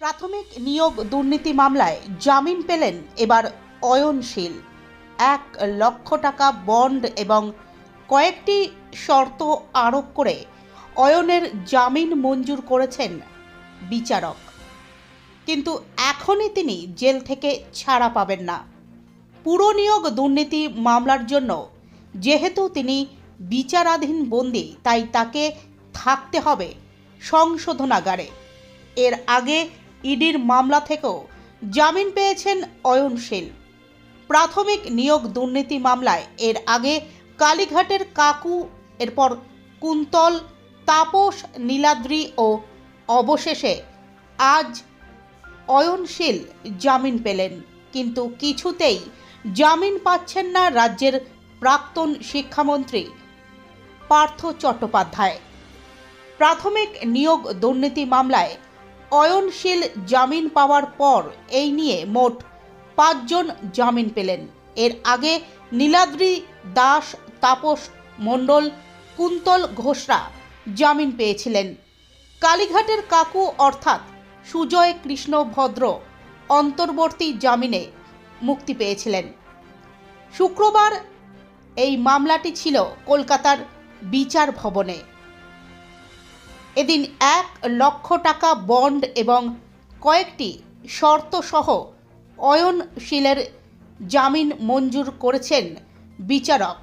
প্রাথমিক নিয়োগ দুর্নীতি মামলায় জামিন পেলেন এবার অয়নশীল। এক লক্ষ টাকা বন্ড এবং কয়েকটি শর্ত আরোপ করে অয়নের জামিন মঞ্জুর করেছেন বিচারক। কিন্তু এখনই তিনি জেল থেকে ছাড়া পাবেন না। পুরো নিয়োগ দুর্নীতি মামলার জন্য যেহেতু তিনি বিচারাধীন বন্দী, তাই তাকে থাকতে হবে সংশোধনাগারে। এর আগে ইডির মামলা থেকেও জামিন পেয়েছেন অয়নশীল প্রাথমিক নিয়োগ দুর্নীতি মামলায় এর আগে কালীঘাটের কাকু, এরপর কুন্তল, তাপস, নীলাদ্রি ও অবশেষে আজ অয়নশীল জামিন পেলেন। কিন্তু কিছুতেই জামিন পাচ্ছেন না রাজ্যের প্রাক্তন শিক্ষামন্ত্রী পার্থ চট্টোপাধ্যায়। প্রাথমিক নিয়োগ দুর্নীতি মামলায় অয়নশীল জামিন পাওয়ার পর এই নিয়ে মোট পাঁচজন জামিন পেলেন। এর আগে নীলাদ্রি দাস, তাপস মণ্ডল, কুন্তল ঘোষরা জামিন পেয়েছিলেন। কালীঘাটের কাকু অর্থাৎ সুজয় কৃষ্ণ ভদ্র অন্তর্বর্তী জামিনে মুক্তি পেয়েছিলেন। শুক্রবার এই মামলাটি ছিল কলকাতার বিচার ভবনে। এদিন এক লক্ষ টাকা বন্ড এবং কয়েকটি শর্তসহ অয়নশীলের জামিন মঞ্জুর করেছেন বিচারক।